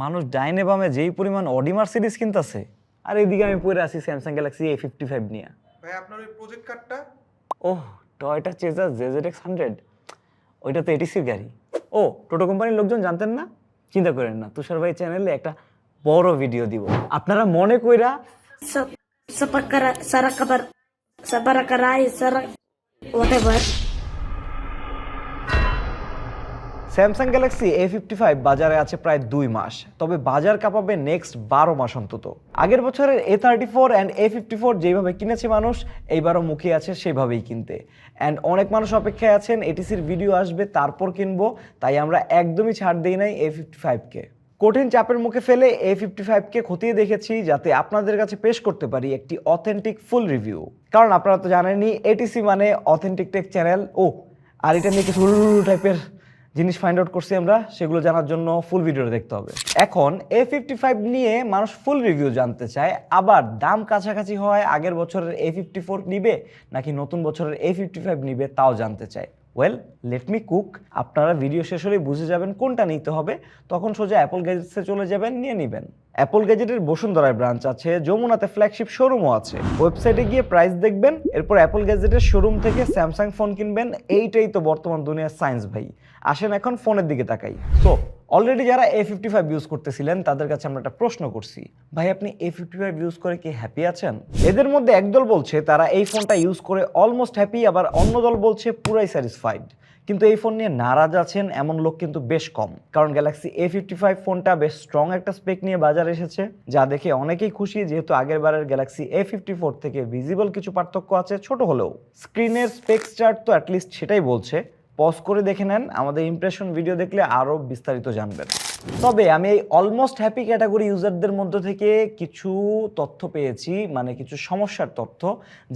মানুষ ডাইনে বামে যেই পরিমাণ অডিমার সিরিজ কিনতেছে আর এদিকে আমি পড়ে আছি Samsung Galaxy A fifty five নিয়ে। ভাই আপনার ওই প্রজেক্ট কার্ডটা ওহ Toyota chaser JZ X hundred ওইটা তো এটিসির গাড়ি। ও টোটো কোম্পানির লোকজন জানতেন না? চিন্তা করেন না তুষার ভাই চ্যানেলে একটা বড় ভিডিও দিব। আপনারা মনে কইরা sa sa pagkara sa rakabar sa Samsung Galaxy A fifty five বাজারে আছে প্রায় দুই মাস, তবে বাজার কাঁপাবে নেক্সট বারো মাস অন্তত। আগের বছরের A thirty four and A fifty four যেভাবে কিনেছে মানুষ, এইবারও মুখে আছে সেভাবেই কিনতে। অ্যান্ড অনেক মানুষ অপেক্ষায় আছেন এটিসির ভিডিও আসবে, তারপর কিনবো, তাই আমরা একদমই ছাড় দিই নাই এ ফিফটি ফাইভকে কঠিন চাপের মুখে ফেলে এ ফিফটি ফাইভকে খতিয়ে দেখেছি, যাতে আপনাদের কাছে পেশ করতে পারি একটি অথেন্টিক ফুল রিভিউ কারণ আপনারা তো জানেনই এটিসি মানে অথেন্টিক টেক চ্যানেল ও আর এটা নিয়ে কিছু টাইপের জিনিস ফাইন্ড আউট করছি আমরা, সেগুলো জানার জন্য ফুল ভিডিও দেখতে হবে। এখন এ ফিফটি ফাইভ নিয়ে মানুষ ফুল রিভিউ জানতে চায়, আবার দাম কাছাকাছি হয় আগের বছরের এ ফিফটি ফোর নিবে, নাকি নতুন বছরের এ ফিফটি ফাইভ নিবে, তাও জানতে চায়। ওয়েল লেট মি কুক আপনারা ভিডিও শেষ হলেই বুঝে যাবেন কোনটা নিতে হবে। তখন সোজা অ্যাপল গ্যাজেটসে চলে যাবেন, নিয়ে নেবেন। অ্যাপল গ্যাজেটের বসুন্ধরায় ব্রাঞ্চ আছে, যমুনাতে ফ্ল্যাগশিপ শোরুমও আছে। ওয়েবসাইটে গিয়ে প্রাইস দেখবেন, এরপর অ্যাপল গ্যাজেটের শোরুম থেকে স্যামসাং ফোন কিনবেন। এইটাই তো বর্তমান দুনিয়ার সায়েন্স ভাই। আসেন এখন ফোনের দিকে তাকাই। সো অলরেডি যারা এ ফিফটি ফাইভ ইউজ করতেছিলেন, তাদের কাছে আমরা একটা প্রশ্ন করছি। ভাই, আপনি এ ফিফটি ফাইভ ইউজ করে কি হ্যাপি আছেন? এদের মধ্যে একদল বলছে, তারা এই ফোনটা ইউজ করে অলমোস্ট হ্যাপি আবার অন্য দল বলছে পুরাই স্যাটিসফাইড কিন্তু এই ফোন নিয়ে নারাজ আছেন এমন লোক কিন্তু বেশ কম। কারণ গ্যালাক্সি এ ফিফটি ফাইভ ফোনটা বেশ স্ট্রং একটা স্পেক নিয়ে বাজারে এসেছে, যা দেখে অনেকেই খুশি, যেহেতু আগের বারের গ্যালাক্সি এ ফিফটি ফোর থেকে ভিজিবল কিছু পার্থক্য আছে ছোট হলেও। স্ক্রিনের স্পেক্স চার্ট তো অ্যাটলিস্ট সেটাই বলছে। পজ করে দেখে নেন, আমাদের ইমপ্রেশন ভিডিও দেখলে আরও বিস্তারিত জানবেন। তবে আমি এই অলমোস্ট হ্যাপি ক্যাটাগরি ইউজারদের মধ্য থেকে কিছু তথ্য পেয়েছি মানে কিছু সমস্যার তথ্য,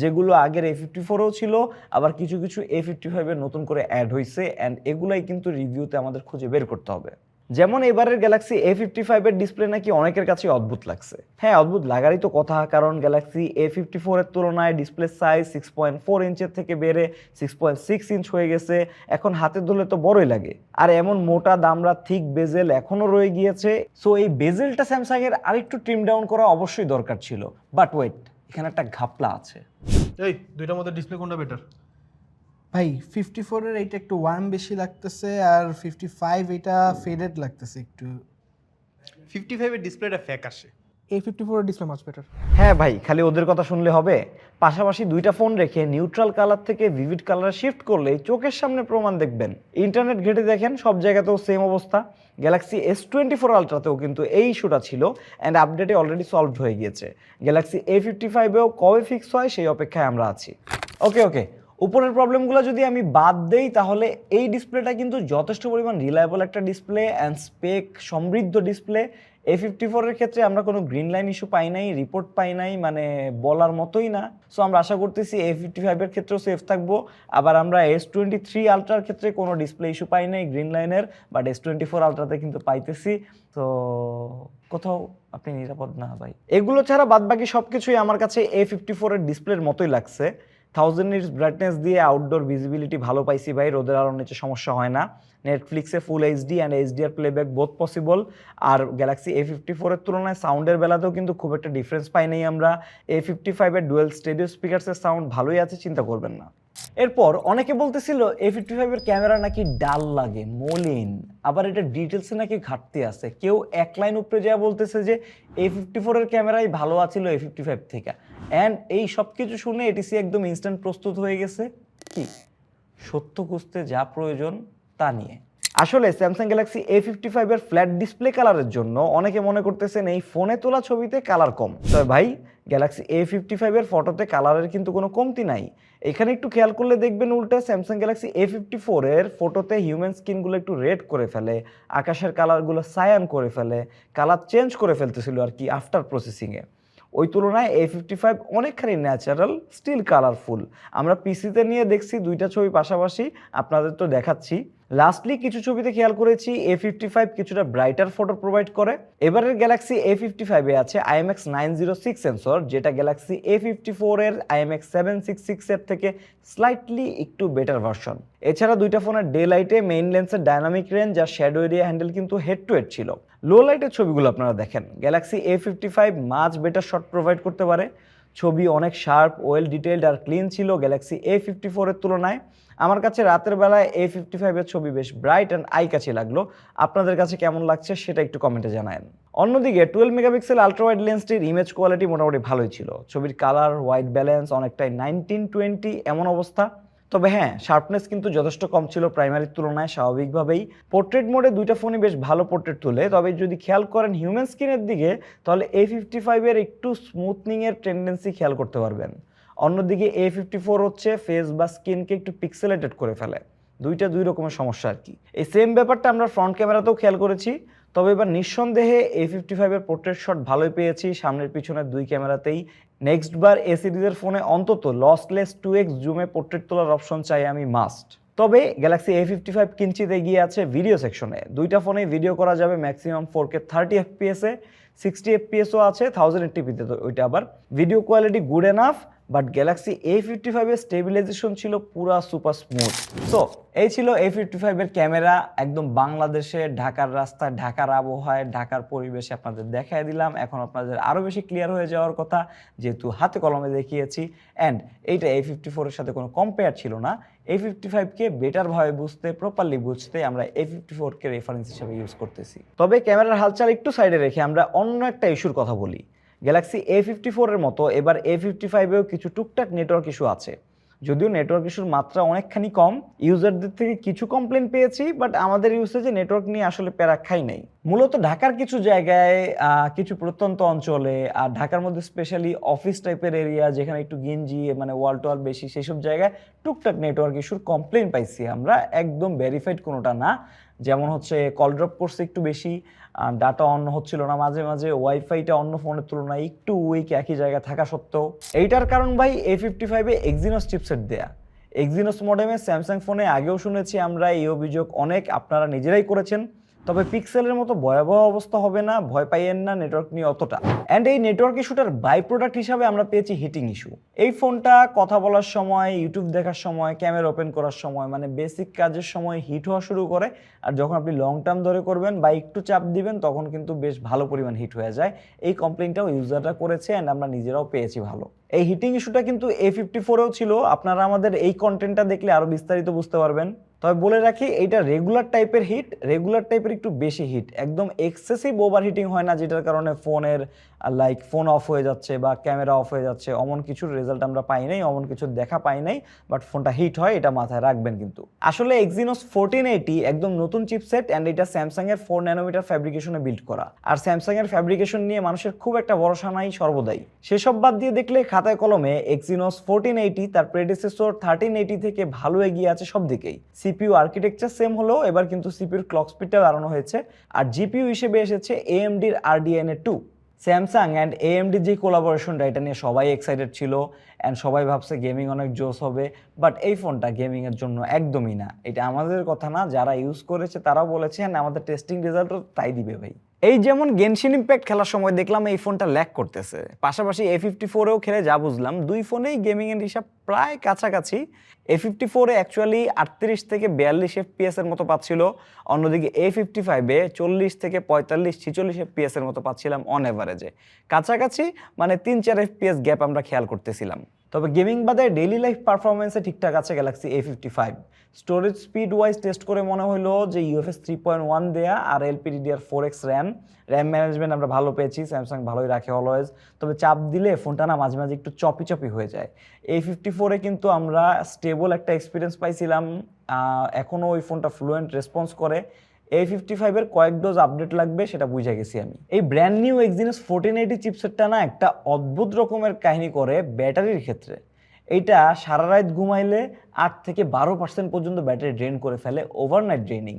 যেগুলো আগের এ ফিফটি ফোরেও ছিল, আবার কিছু কিছু এ ফিফটি ফাইভের নতুন করে অ্যাড হয়েছে অ্যান্ড এগুলাই কিন্তু রিভিউতে আমাদের খুঁজে বের করতে হবে। যেমন এবারের গ্যালাক্সি এ ফিফটি ফাইভের ডিসপ্লে নাকি অনেকের কাছে অদ্ভুত লাগছে। হ্যাঁ অদ্ভুত লাগারই তো কথা, কারণ গ্যালাক্সি এ ফিফটি ফোরের তুলনায় display size six point four ইঞ্চের থেকে বেড়ে সিক্স পয়েন্ট সিক্স ইঞ্চ হয়ে গেছে। এখন হাতে ধরলে তো বড়ই লাগে। আর এমন মোটা দামরা থিক বেজেল এখনও রয়ে গিয়েছে। সো এই বেজেলটা স্যামসাংয়ের আরেকটু ট্রিম ডাউন করা অবশ্যই দরকার ছিল। বাট ওয়েট এখানে একটা ঘাপলা আছে। এই, দুইটার মধ্যে ডিসপ্লে কোনটা বেটার ভাই ফিফটি ফোরের এইটা একটু ওয়ার্ম বেশি লাগতেছে আর ফিফটি ফাইভ এটা ফেডেড লাগতেছে একটু। ফিফটি ফাইভের ডিসপ্লেটা ফ্যাক আসে। এই ফিফটি ফোরের ডিসপ্লে মাছ বেটার হ্যাঁ ভাই খালি ওদের কথা শুনলে হবে। পাশাপাশি দুইটা ফোন রেখে নিউট্রাল কালার থেকে ভিভিড কালারে শিফট করলে চোখের সামনে প্রমাণ দেখবেন। ইন্টারনেট ঘেটে দেখেন সব জায়গাতেও সেম অবস্থা। গ্যালাক্সি এস টোয়েন্টি ফোর আলট্রাতেও কিন্তু এই ইস্যুটা ছিল অ্যান্ড আপডেটে অলরেডি সলভড হয়ে গিয়েছে। গ্যালাক্সি এ ফিফটি ফাইভেও কবে ফিক্স হয় সেই অপেক্ষায় আমরা আছি। ওকে ওকে উপরের প্রবলেমগুলো যদি আমি বাদ দেই, তাহলে এই ডিসপ্লেটা কিন্তু যথেষ্ট পরিমাণ রিলায়েবল একটা ডিসপ্লে অ্যান্ড স্পেক সমৃদ্ধ ডিসপ্লে এ ফিফটি ফোরের ক্ষেত্রে আমরা কোনো গ্রিন লাইন ইস্যু পাই নাই রিপোর্ট পাই নাই মানে বলার মতোই না। সো আমরা আশা করতেছি এ ফিফটি ফাইভের ক্ষেত্রেও সেফ থাকব। আবার আমরা এস টোয়েন্টি থ্রি আলট্রার ক্ষেত্রে কোনো ডিসপ্লে ইস্যু পাই নাই গ্রিন লাইনের বাট এস টোয়েন্টি ফোর আলট্রাতে কিন্তু পাইতেছি। তো কোথাও আপনি নিরাপদ না ভাই। এগুলো ছাড়া বাদবাকি সব কিছুই আমার কাছে এ ফিফটি ফোরের ডিসপ্লের মতোই লাগছে। থাউজেন্ড নিটস ব্রাইটনেস দিয়ে আউটডোর ভিজিবিলিটি ভালো পাইছি ভাই, রোদের আলোর নিচে সমস্যা হয় না। নেটফ্লিক্সে full HD and HDR playback both possible R Galaxy A fifty ফোরের তুলনায় সাউন্ডের বেলাতেও কিন্তু খুব একটা ডিফারেন্স পাই নাই আমরা। এ ফিফটি ফাইভের ডুয়েল স্টেডিও স্পিকার্সের সাউন্ড ভালোই আছে, চিন্তা করবেন না। এরপর অনেকে বলতেছিল এ ফিফটি ফাইভের ক্যামেরা নাকি ডাল লাগে, মলিন। আবার এটা ডিটেলসে নাকি ঘাটতি আছে। কেউ এক লাইন উপরে যা বলতেছে যে এ ফিফটি ফোরের ক্যামেরাই ভালো আছিল এ ফিফটি ফাইভ থেকে। অ্যান্ড এই সব কিছু শুনে এটিসি একদম ইনস্ট্যান্ট প্রস্তুত হয়ে গেছে। কি? সত্য খুঁজতে যা প্রয়োজন তা নিয়ে। আসলে স্যামসাং গ্যালাক্সি এ ফিফটি ফাইভের ফ্ল্যাট ডিসপ্লে কালারের জন্য অনেকে মনে করতেছেন এই ফোনে তোলা ছবিতে কালার কম। তবে ভাই গ্যালাক্সি এ ফিফটি ফাইভের ফটোতে কালারের কিন্তু কোনো কমতি নাই। এখানে একটু খেয়াল করলে দেখবেন উল্টে স্যামসাং গ্যালাক্সি এ ফিফটি ফোরের ফটোতে হিউম্যান স্কিনগুলো একটু রেড করে ফেলে, আকাশের কালারগুলো সায়ান করে ফেলে কালার চেঞ্জ করে ফেলতেছিল আর কি আফটার প্রসেসিংয়ে ওই তুলনায় এ ফিফটি ফাইভ অনেকখানি ন্যাচারাল স্টিল কালারফুল আমরা পিসিতে নিয়ে দেখছি দুইটা ছবি পাশাপাশি, আপনাদের তো দেখাচ্ছি। লাস্টলি কিছু ছবিতে খেয়াল করেছি এ ফিফটি ফাইভ কিছুটা ব্রাইটার ফটো প্রোভাইড করে। এবারের গ্যালাক্সি এ ফিফটি ফাইভে আছে IMX nine zero six sensor যেটা গ্যালাক্সি এ ফিফটি ফোরের আইএমএক্স সেভেন সিক্স সিক্সের থেকে স্লাইটলি একটু বেটার ভার্সন এছাড়া দুইটা ফোনের ডে লাইটে মেইন লেন্সের ডায়নামিক রেঞ্জ আর শ্যাডো এরিয়া হ্যান্ডেল কিন্তু হেড টু হেড ছিল। লো লাইটের ছবিগুলো আপনারা দেখেন। Galaxy A fifty five much better shot provide করতে পারে। ছবি অনেক শার্প, ওয়েল ডিটেলড আর ক্লিন ছিল গ্যালাক্সি এ ফিফটি ফোরের তুলনায়। আমার কাছে রাতের বেলায় এ ফিফটি ফাইভের ছবি বেশ ব্রাইট অ্যান্ড আই কাছে লাগল। আপনাদের কাছে কেমন লাগছে সেটা একটু কমেন্টে জানায়েন। অন্যদিকে টুয়েলভ মেগাপিক্সেল আলট্রা ওয়াইড লেন্সটির ইমেজ কোয়ালিটি মোটামুটি ভালোই ছিল। ছবির কালার হোয়াইট ব্যালেন্স অনেকটাই নাইনটিন টোয়েন্টি এমন অবস্থা। তবে হ্যাঁ শার্পনেস কিন্তু যথেষ্ট কম ছিল প্রাইমারির তুলনায় স্বাভাবিকভাবেই। পোর্ট্রেট মোডে দুইটা ফোনই বেশ ভালো পোর্ট্রেট তোলে। তবে যদি খেয়াল করেন হিউম্যান স্ক্রিনের দিকে, তাহলে এ ফিফটি ফাইভের একটু স্মুথনিংয়ের টেন্ডেন্সি খেয়াল করতে পারবেন। অন্যদিকে এ ফিফটি ফোর হচ্ছে ফেস বা স্কিনকে একটু পিক্সেলেটেড করে ফেলে। দুইটা দুই রকমের সমস্যা আর কি। এই সেম ব্যাপারটা আমরা ফ্রন্ট ক্যামেরাতেও খেয়াল করেছি। তবে এবার নিঃসন্দেহে এ ফিফটি ফাইভের পোর্ট্রেট শট ভালোই পেয়েছি। সামনের পিছনের দুই ক্যামেরাতেই নেক্সট বার এ সিরিজের ফোনে অন্তত লসলেস টু এক্স জুমে পোর্ট্রেট তোলার অপশন চাই আমি মাস্ট তবে গ্যালাক্সি এ ফিফটি ফাইভ কিঞ্চিত এগিয়ে আছে ভিডিও সেকশনে দুইটা ফোনে ভিডিও করা যাবে ম্যাক্সিমাম ফোর কে থার্টি এফপিএসে সিক্সটি এফপিএসও আছে থাউজেন্ড এটিপিতে তো ওইটা আবার। Video quality good enough but Galaxy A fifty ফাইভের স্টেবিলাইজেশন ছিল পুরা সুপার স্মুথ সো এই ছিল এ ফিফটি ফাইভের ক্যামেরা, একদম বাংলাদেশে, ঢাকার রাস্তায় ঢাকার আবহাওয়ায়, ঢাকার পরিবেশে আপনাদের দেখাই দিলাম। এখন আপনাদের আরও বেশি ক্লিয়ার হয়ে যাওয়ার কথা, যেহেতু হাতে কলমে দেখিয়েছি। অ্যান্ড এইটা এ ফিফটি ফোরের সাথে কোনো কম্পেয়ার ছিল না। এ ফিফটি ফাইভকে বেটারভাবে বুঝতে প্রপারলি বুঝতে আমরা এ ফিফটি ফোরকে রেফারেন্স হিসেবে ইউজ করতেছি। তবে ক্যামেরার হালচাল একটু সাইডে রেখে আমরা অন্য একটা ইস্যুর কথা বলি। গ্যালাক্সি এ ফিফটি ফোরের মতো এবার এ ফিফটি ফাইভেও কিছু টুকটাক নেটওয়ার্ক ইস্যু আছে। যদিও নেটওয়ার্ক ইস্যুর মাত্রা অনেকখানি কম ইউজারদের থেকে কিছু কমপ্লেন পেয়েছি বাট আমাদের ইউসেজে নেটওয়ার্ক নিয়ে আসলে প্যারা খাই নাই। মূলত ঢাকার কিছু জায়গায় কিছু প্রত্যন্ত অঞ্চলে আর ঢাকার মধ্যে স্পেশালি অফিস টাইপের এরিয়া যেখানে একটু গেঞ্জি মানে ওয়াল টোয়াল বেশি, সেসব জায়গায় টুকটাক নেটওয়ার্ক ইস্যুর কমপ্লেন পাইছি আমরা। একদম ভেরিফাইড কোনোটা না। যেমন হচ্ছে কল ড্রপ করছে একটু বেশি ডাটা অন হচ্ছিল না মাঝে মাঝে ওয়াইফাইটা অন্য ফোনের তুলনায় একটু উইক একই জায়গায় থাকা সত্ত্বেও। এইটার কারণ ভাই এ ফিফটি ফাইভে এক্সিনোস চিপসেট দেয়া। এক্সিনোস মডেমে স্যামসাং ফোনে আগেও শুনেছি আমরা, এই অভিযোগ অনেক আপনারা নিজেরাই করেছেন। তবে পিক্সেলের মতো ভয়াবহ অবস্থা হবে না, ভয় পাইয়েন না নেটওয়ার্ক নিয়ে অতটা। অ্যান্ড এই নেটওয়ার্ক ইস্যুটার বাই প্রোডাক্ট হিসাবে আমরা পেয়েছি হিটিং ইস্যু এই ফোনটা কথা বলার সময় ইউটিউব দেখার সময় ক্যামেরা ওপেন করার সময় মানে বেসিক কাজের সময় হিট হওয়া শুরু করে, আর যখন আপনি লং টার্ম ধরে করবেন বা একটু চাপ দিবেন, তখন কিন্তু বেশ ভালো পরিমাণ হিট হয়ে যায়। এই কমপ্লেনটাও ইউজাররা করেছে অ্যান্ড আমরা নিজেরাও পেয়েছি ভালো। এই হিটিং ইস্যুটা কিন্তু এ ফিফটি ফোরেও ছিল। আপনারা আমাদের এই কন্টেন্টটা দেখলে আরও বিস্তারিত বুঝতে পারবেন। তবে বলে রাখি, এইটা রেগুলার টাইপের হিট রেগুলার টাইপের একটু বেশি হিট একদম এক্সেসিভ ওভার হিটিং হয় না, যেটার কারণে ফোনের লাইক ফোন অফ হয়ে যাচ্ছে বা ক্যামেরা অফ হয়ে যাচ্ছে। অমন কিছুর রেজাল্ট আমরা পাই নাই, অমন কিছুর দেখা পাই নাই বাট ফোনটা হিট হয়, এটা মাথায় রাখবেন কিন্তু। আসলে এক্সিনোস ফোরটিন এইটি একদম নতুন চিপসেট অ্যান্ড এটা স্যামসাং এর ফোর ন্যানোমিটার ফ্যাব্রিকেশনে বিল্ড করা। আর স্যামসাং এর ফ্যাব্রিকেশন নিয়ে মানুষের খুব একটা ভরসা নাই সর্বদাই। সেসব বাদ দিয়ে দেখলে খাতায় কলমে এক্সিনোস ফোরটিন এইটি তার প্রেডিসেসর থার্টিন এইটি থেকে ভালো এগিয়ে আছে সব দিকেই সিপিইউ আর্কিটেকচার সেম হলেও এবার কিন্তু সিপিউর ক্লক স্পিডটা বাড়ানো হয়েছে। আর জিপিউ হিসেবে এসেছে এএমডির RDNA two Samsung and AMD যে কোলাবোরেশনটা এটা নিয়ে সবাই এক্সাইটেড ছিল অ্যান্ড সবাই ভাবছে গেমিং অনেক জোস হবে। বাট এই ফোনটা গেমিংয়ের জন্য একদমই না। এটা আমাদের কথা না, যারা ইউজ করেছে তারাও বলেছে অ্যান্ড আমাদের টেস্টিং রেজাল্টও তাই দিবে ভাই। এই যেমন গেনশিন ইম্প্যাক্ট খেলার সময় দেখলাম এই ফোনটা ল্যাক করতেছে। পাশাপাশি এ ফিফটি ফোরেও খেলে যা বুঝলাম, দুই ফোনেই গেমিংয়ের হিসাব প্রায় কাছাকাছি। এ ফিফটি ফোরে অ্যাকচুয়ালি আটত্রিশ থেকে বিয়াল্লিশ এফপিএস এর মতো পাচ্ছিল, অন্যদিকে এ ফিফটি ফাইভে চল্লিশ থেকে পঁয়তাল্লিশ, ছিচল্লিশ এফপিএস এর মতো পাচ্ছিলাম অন এভারেজে কাছাকাছি মানে তিন চার এফ এফপিএস গ্যাপ আমরা খেয়াল করতেছিলাম। তবে গেমিং বাদে ডেইলি লাইফ পারফরমেন্সে ঠিকঠাক আছে Galaxy A fifty five storage speed wise test করে মনে হলো যে ইউএফএস থ্রি পয়েন্ট ওয়ান দেয়া আর LPD LPDDR four X RAM RAM management আমরা ভালো পেয়েছি স্যামসাং ভালোই রাখে অলওয়েজ তবে চাপ দিলে ফোনটা না মাঝে মাঝে একটু চপি চপি হয়ে যায়। এই ফিফটি ফোরে কিন্তু আমরা স্টেবল একটা এক্সপিরিয়েন্স পাইছিলাম। এখনও ওই ফোনটা ফ্লুয়েন্ট রেসপন্স করে। এই ফিফটি ফাইভের কয়েক ডোজ আপডেট লাগবে সেটা বুঝে গেছি আমি। এই brand new Exynos fourteen eighty চিপসেটটা না একটা অদ্ভুত রকমের কাহিনী করে ব্যাটারির ক্ষেত্রে। এইটা সারা রাত ঘুমাইলে আট থেকে বারো পার্সেন্ট পর্যন্ত ব্যাটারি ড্রেন করে ফেলে ওভারনাইট ড্রেনিং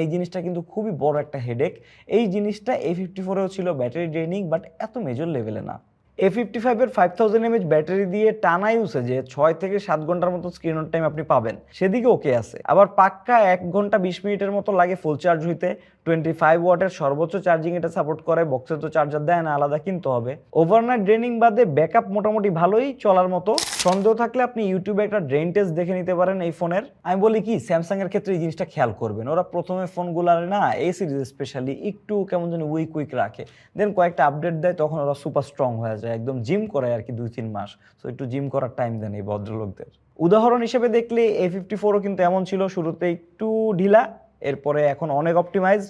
এই জিনিসটা কিন্তু খুবই বড় একটা হেডেক এই জিনিসটা এ ফিফটি ফোরেও ছিল ব্যাটারি ড্রেনিং বাট এত মেজর লেভেলে না। এ ফিফটি ফাইভের ফাইভ থাউজেন্ড এমএচ ব্যাটারি দিয়ে টানা ইউসেজে ছয় থেকে সাত ঘণ্টার মতো স্ক্রিন টাইম আপনি পাবেন। সেদিকে ওকে আছে। আবার পাক্কা এক ঘণ্টা বিশ মিনিটের মতো লাগে ফুল চার্জ হইতে। টোয়েন্টি ফাইভ ওয়াটের সর্বোচ্চ চার্জিং এটা সাপোর্ট করে বক্সে তো চার্জার দেয় না, আলাদা কিনতে হবে। ওভারনাইট ড্রেনিং বাদে ব্যাকআপ মোটামুটি ভালোই, চলার মতো। সন্দেহ থাকলে আপনি ইউটিউবে একটা ড্রেন টেস্ট দেখে নিতে পারেন এই ফোনের। আমি বলি কি স্যামসাং এর ক্ষেত্রে এই জিনিসটা খেয়াল করবেন। ওরা প্রথমে ফোনগুলার না, এই সিরিজ স্পেশালি একটু কেমন যেন উইক উইক রাখে। দেন কয়েকটা আপডেট দেয়, তখন ওরা সুপার স্ট্রং হয়ে যায়। একদম জিম করে আর কি দুই তিন মাস। তো একটু জিম করার টাইম দেন এই ভদ্রলোকদের। উদাহরণ হিসেবে দেখলে এ ফিফটি ফোরও কিন্তু এমন ছিল, শুরুতে একটু ঢিলা এরপরে এখন অনেক অপটিমাইজ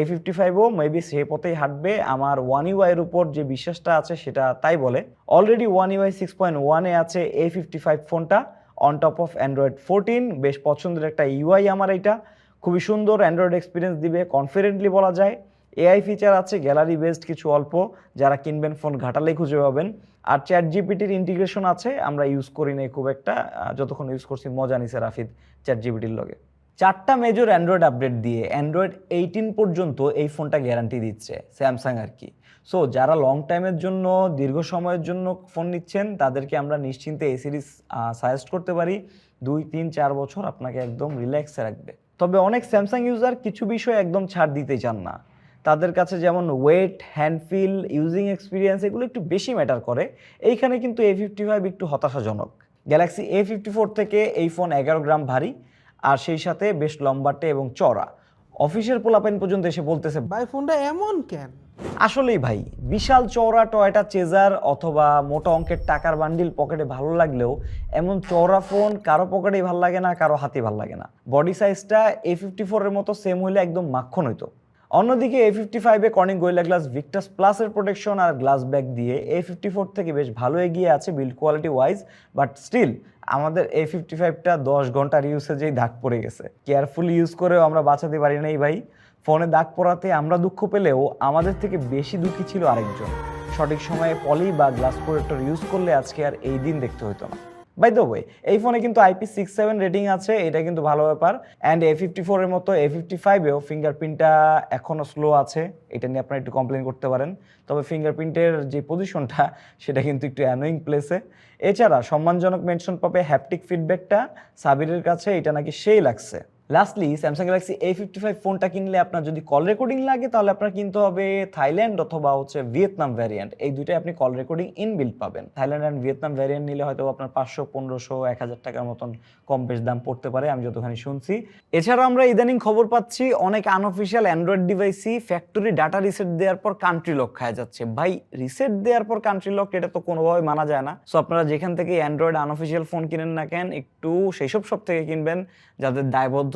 এ ফিফটি ফাইভও মেবি সে পথেই হাঁটবে। আমার ওয়ান ইউআইয়ের উপর যে বিশ্বাসটা আছে সেটা তাই বলে। Already One UI six point ওয়ানে আছে এ ফিফটি ফাইভ ফোনটা। On top of Android fourteen বেশ পছন্দের একটা ইউআই আমার এটা খুবই সুন্দর অ্যান্ড্রয়েড এক্সপিরিয়েন্স দিবে কনফিডেন্টলি বলা যায়। এআই ফিচার আছে গ্যালারি বেসড কিছু অল্প। যারা কিনবেন ফোন, ঘাটালেই খুঁজে পাবেন। আর চ্যাট জিপিটির ইন্টিগ্রেশন আছে, আমরা ইউজ করি নাই খুব একটা। যতক্ষণ ইউজ করছি, মজা নিছে রাফিদ চ্যাট জিপিটির লগে। চারটা মেজর অ্যান্ড্রয়েড আপডেট দিয়ে অ্যান্ড্রয়েড এইটিন পর্যন্ত এই ফোনটা গ্যারান্টি দিচ্ছে স্যামসাং আর কি। সো যারা লং টাইমের জন্য, দীর্ঘ সময়ের জন্য ফোন নিচ্ছেন, তাদেরকে আমরা নিশ্চিন্তে এই সিরিজ সাজেস্ট করতে পারি। দুই, তিন, চার বছর আপনাকে একদম রিল্যাক্সে রাখবে। তবে অনেক স্যামসাং ইউজার কিছু বিষয় একদম ছাড় দিতে চান না। তাদের কাছে যেমন ওয়েট হ্যান্ডফিল ইউজিং এক্সপিরিয়েন্স এগুলো একটু বেশি ম্যাটার করে। এইখানে কিন্তু এ ফিফটি ফাইভ একটু হতাশাজনক। গ্যালাক্সি এ ফিফটি ফোর থেকে এই ফোন এগারো গ্রাম ভারী। আর সেই সাথে বেশ লম্বাটে এবং চড়া। অফিসের পোলাপেন পর্যন্ত এসে বলতেছে ভাই ফোনটা এমন কেন? আসলেই ভাই বিশাল চওড়া টয়টা চেজার অথবা মোটা অঙ্কের টাকার বান্ডিল পকেটে ভালো লাগলেও এমন চওড়া ফোন কারও পকেটেই ভালো লাগে না কারও হাতে ভালো লাগে না। বডি সাইজটা এ ফিফটি ফোরের মতো সেম হইলে একদম মাখন হইতো। অন্যদিকে এ ফিফটি ফাইভে কর্নিং গোয়েলা গ্লাস ভিক্টাস প্লাসের প্রোটেকশন আর গ্লাস ব্যাগ দিয়ে এ ফিফটি ফোর থেকে বেশ ভালো এগিয়ে আছে build quality wise but still আমাদের এ ফিফটি ফাইভটা দশ ঘণ্টার ইউসেজেই দাগ পড়ে গেছে। কেয়ারফুলি ইউজ করেও আমরা বাঁচাতে পারি নাই ভাই। ফোনে দাগ পড়াতে আমরা দুঃখ পেলেও আমাদের থেকে বেশি দুঃখী ছিল আরেকজন। সঠিক সময়ে পলি বা গ্লাস প্রোটেক্টর ইউজ করলে আজকে আর এই দিন দেখতে হতো না। বাই দ্য ওয়ে এই ফোনে কিন্তু আইপি সিক্স সেভেন রেটিং আছে, এটা কিন্তু ভালো ব্যাপার। অ্যান্ড এ ফিফটি ফোরের মতো এ ফিফটি ফাইভেও ফিঙ্গারপ্রিন্টটা এখনও স্লো আছে, এটা নিয়ে আপনারা একটু কমপ্লেন করতে পারেন। তবে ফিঙ্গারপ্রিন্টের যে পজিশনটা সেটা কিন্তু একটু অ্যানোয়িং প্লেসে এছাড়া সম্মানজনক মেনশন পাবে হ্যাপটিক ফিডব্যাকটা সাবিরের কাছে, এটা নাকি সেই লাগছে। Lastly Samsung Galaxy A fifty five ফোনটা কিনলে আপনার যদি কল রেকর্ডিং লাগে, তাহলে আপনার কিনতে হবে থাইল্যান্ড অথবা হচ্ছে ভিয়েতনাম ভ্যারিয়েন্ট এই দুইটাই আপনি কল রেকর্ডিং ইনবিল্ড পাবেন। থাইল্যান্ড অ্যান্ড ভিয়েতনাম ভ্যারিয়েন্ট নিলে হয়তো আপনার পাঁচশো, পনেরোশো, এক হাজার টাকার মতন কম বেশ দাম পড়তে পারে, আমি যতখানি শুনছি। এছাড়াও আমরা ইদানিং খবর পাচ্ছি, অনেক আনঅফিসিয়াল অ্যান্ড্রয়েড ডিভাইসই ফ্যাক্টরি ডাটা রিসেট দেওয়ার পর কান্ট্রি লক খায় যাচ্ছে। ভাই রিসেট দেওয়ার পর কান্ট্রি লক এটা তো কোনোভাবে মানা যায় না। সো আপনারা যেখান থেকে অ্যান্ড্রয়েড আনঅফিসিয়াল ফোন কিনেন না কেন, একটু সেই সব সব থেকে কিনবেন, যাদের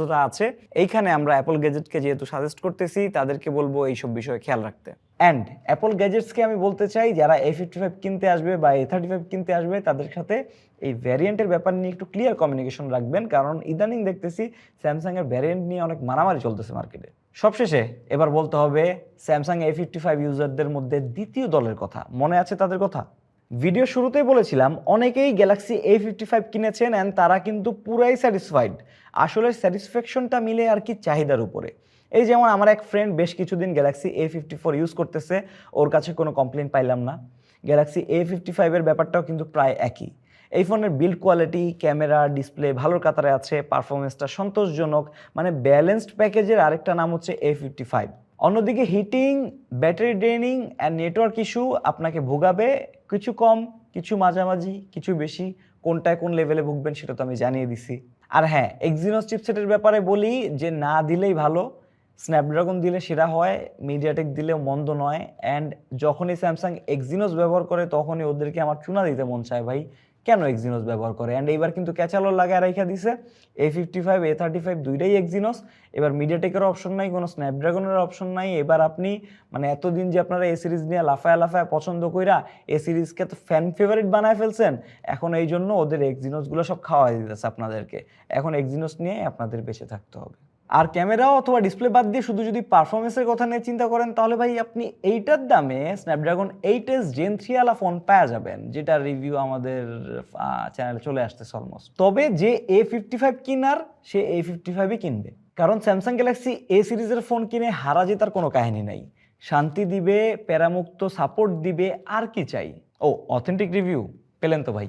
দায়বদ্ধতা আছে, এইখানে আমরা অ্যাপল গ্যাজেটকে যেহেতু সাজেস্ট করতেছি, তাদেরকে বলব এইসব বিষয়ে খেয়াল রাখতে। অ্যান্ড অ্যাপল গ্যাজেটসকে আমি বলতে চাই, যারা এ ফিফটি ফাইভ কিনতে আসবে বা এ থার্টি ফাইভ কিনতে আসবে, তাদের সাথে এই ভ্যারিয়েন্টের ব্যাপার নিয়ে একটু ক্লিয়ার কমিউনিকেশন রাখবেন, কারণ ইদানিং দেখতেছি স্যামসাংয়ের ভ্যারিয়েন্ট নিয়ে অনেক মারামারি চলতেছে মার্কেটে সবশেষে এবার বলতে হবে স্যামসাং এ ফিফটি ফাইভ ইউজারদের মধ্যে দ্বিতীয় দলের কথা। মনে আছে তাদের কথা? ভিডিও শুরুতেই বলেছিলাম, অনেকেই গ্যালাক্সি এ ফিফটি ফাইভ কিনেছেন অ্যান্ড তারা কিন্তু পুরাই স্যাটিসফাইড আসলে স্যাটিসফ্যাকশনটা মিলে আর কি চাহিদার উপরে। এই যেমন আমার এক ফ্রেন্ড বেশ কিছুদিন Galaxy A fifty four use করতেছে, ওর কাছে কোনো কমপ্লেন পাইলাম না। গ্যালাক্সি এ ফিফটি ফাইভের ব্যাপারটাও কিন্তু প্রায় একই। এই ফোনের বিল্ড কোয়ালিটি ক্যামেরা ডিসপ্লে ভালোর কাতারে আছে পারফরমেন্সটা সন্তোষজনক মানে ব্যালেন্সড প্যাকেজের আরেকটা নাম হচ্ছে এ ফিফটি ফাইভ অন্যদিকে heating battery draining and network issue আপনাকে ভোগাবে কিছু কম, কিছু মাঝামাঝি, কিছু বেশি, কোনটায় কোন লেভেলে ভুগবেন সেটা তো আমি জানিয়ে দিছি। আর হ্যাঁ এক্সিনোস চিপসেটের ব্যাপারে বলি যে না দিলেই ভালো স্ন্যাপড্রাগন দিলে সেরা হয় মিডিয়াটেক দিলেও মন্দ নয় অ্যান্ড যখনই স্যামসাং এক্সিনোস ব্যবহার করে তখনই ওদেরকে আমার চুনা দিতে মন চায় ভাই। কেন এক্সিনোস ব্যবহার করে? অ্যান্ড এইবার কিন্তু ক্যাচালো লাগায় রাইখা দিছে। A fifty five A thirty five দুইটাই এক্সিনোস এবার মিডিয়াটেকের অপশন নাই, কোনো স্ন্যাপড্রাগনের অপশন নাই। এবার আপনি মানে এতদিন যে আপনারা এ সিরিজ নিয়ে লাফায় লাফায় পছন্দ কইরা এ সিরিজকে তো ফ্যান ফেভারিট বানায় ফেলছেন, এখন এই জন্য ওদের এক্সিনোসগুলো সব খাওয়াই দিতেছে আপনাদেরকে। এখন এক্সিনোস নিয়ে আপনাদের বেঁচে থাকতে হবে। আর ক্যামেরা অথবা ডিসপ্লে বাদ দিয়ে শুধু যদি পারফরমেন্সের কথা নিয়ে চিন্তা করেন, তাহলে ভাই আপনি এইটার দামে Snapdragon eight S Gen three আলা ফোন পাওয়া যাবেন যেটা রিভিউ আমাদের চ্যানেলে চলে আসতেছে অলমোস্ট তবে যে এ ফিফটি ফাইভ কিনার, সে এ ফিফটি ফাইভই কিনবে। কারণ স্যামসাং গ্যালাক্সি এ সিরিজের ফোন কিনে হারা জেতার কোনো কাহিনী নাই। শান্তি দিবে, প্যারামুক্ত সাপোর্ট দিবে, আর কি চাই? ও অথেন্টিক রিভিউ পেলেন তো ভাই।